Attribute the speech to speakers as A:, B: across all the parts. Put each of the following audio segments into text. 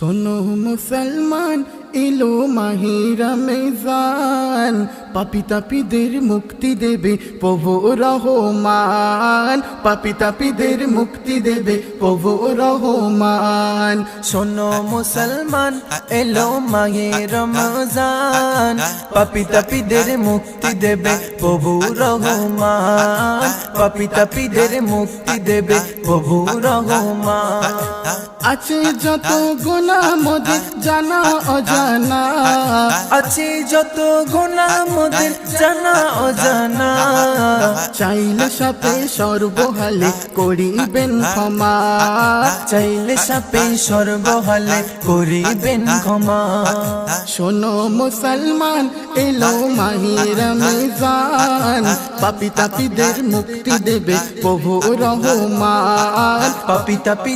A: শোনো মুসলমান, এলো মাহিরা মেজান। পাপি তাপিদের মুক্তি দেবে প্রভু রহমান। পাপি তাপিদের মুক্তি দেবে প্রভু রহমান।
B: শোনো মুসলমান, এলো মাহে রমজান পাপি তাপিদের মুক্তি দেবে প্রভু রহমান। পাপি তাপিদের মুক্তি দেবে প্রভু রহমান।
A: আছে যত গোনা মধ্যে জানা অজানা।
B: আছে যত গোনা মোদের জানা অজানা।
A: চাইলে সাপে সর্বহালে করিবেন ক্ষমা।
B: চাইলে সাপে সর্বহালে করিবেন ক্ষমা।
A: শোনো মুসলমান এলো মাহির মেজান পাপি মুক্তি দেবে প্রভু রহমান।
B: পাপি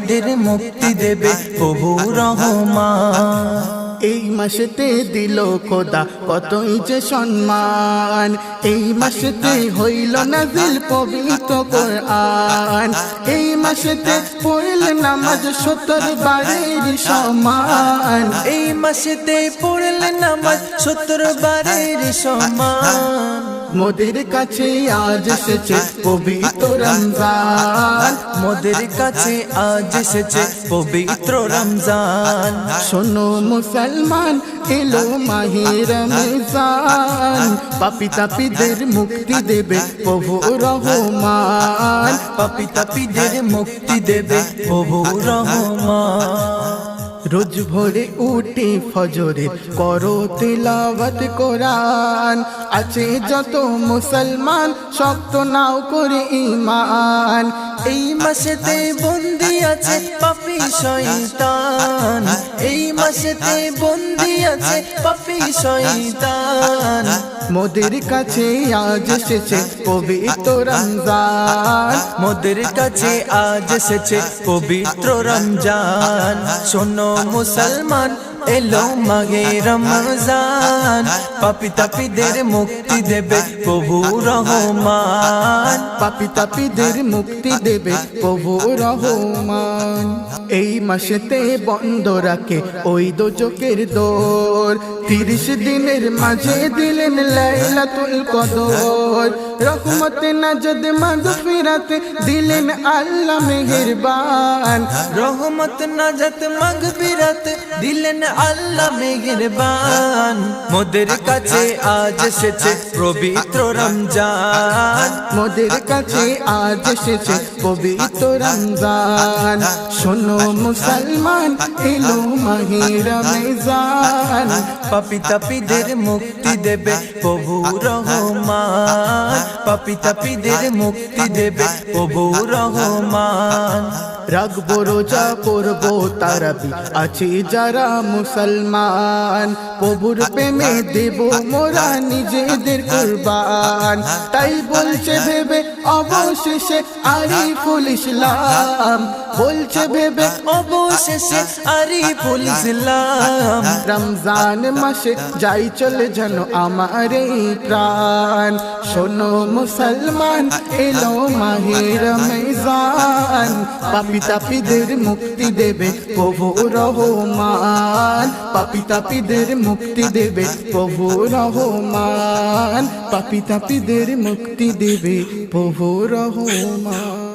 B: মুক্তি দেবে প্রভু রহমান।
A: এই মাসেতে দিল খোদা কতই যে সম্মান। এই মাসেতে হইল নাজিল পবিত্র কোরআন। এই মাসেতে পড়ল নামাজ সত্তর বারের সমান।
B: এই মাসেতে পড়লে নামাজ সত্তর বারের সমান।
A: মোদের কাছে আজ এসেছে পবিত্র রমজান।
B: মোদের কাছে আজ এসেছে পবিত্র রমজান।
A: শোনো মুসলমান, এলো মাহির রমজান। পাপি তাপিদের মুক্তি দেবে প্রভু রহমান।
B: পাপি তাপিদের মুক্তি দেবে প্রভু রহমান।
A: রোজ ভোরে উঠে ফজরে করো তিলাওয়াত কোরআন। আছে যত মুসলমান শক্ত নাও করে ইমান
B: এই মাসেতে বন্দি আছে পাপি শয়তান। এই মাসেতে বন্দি আছে পাপি শয়তান।
A: মোদের কাছে আজ এসেছে পবিত্র রমজান।
B: মোদের কাছে আজ এসেছে পবিত্র রমজান। শোনো মুসলমান এলো মাগে রমজান, পাপি তাপিদের মুক্তি দেবে প্রভু রহমান।
A: পাপি তাপিদের মুক্তি দেবে প্রভু রহমান। এই মাসেতে বন্ধ রাখে ওই দোজকের দোর। তিরিশ দিনের মাঝে দিলেন লাইলাতুল কদর। রহমতে নাজদ মাগফিরাতে দিলেন আল্লাহ মেহেরবান।
B: রহমত নাজাত মাগফিরাত দিলেন আল্লাহ মেহেরবান। মোদের কাছে আজ এসেছে পবিত্র রমজান।
A: মোদের কাছে আজ এসেছে পবিত্র রমজান। শোনো মুসলমান এলো মাহির রমজান।
B: পাপি তাপিদের মুক্তি দেবে প্রভু রহমান। পাপি তাপিদের মুক্তি দেবে প্রভু রহমান।
A: রাখব রোজা করব তারাবি আছি যারা মুসলমান প্রভুর প্রেমে দেব মোরা নিজেদের কুরবান। তাই বলছে ভেবে অবশেষে আরিফুল ইসলাম। বলছে ভেবে
B: অবশেষে আরিফুল ইসলাম।
A: রমজান মাসে যাই চলে যেন আমার এই প্রাণ। শোনো মুসলমান, এলো মাহির রমজান পাপি তাপিদের মুক্তি দেবে, প্রভু রহমান। পাপি তাপিদের মুক্তি দেবে, প্রভু রহমান। পাপি তাপিদের মুক্তি দেবে, প্রভু রহমান।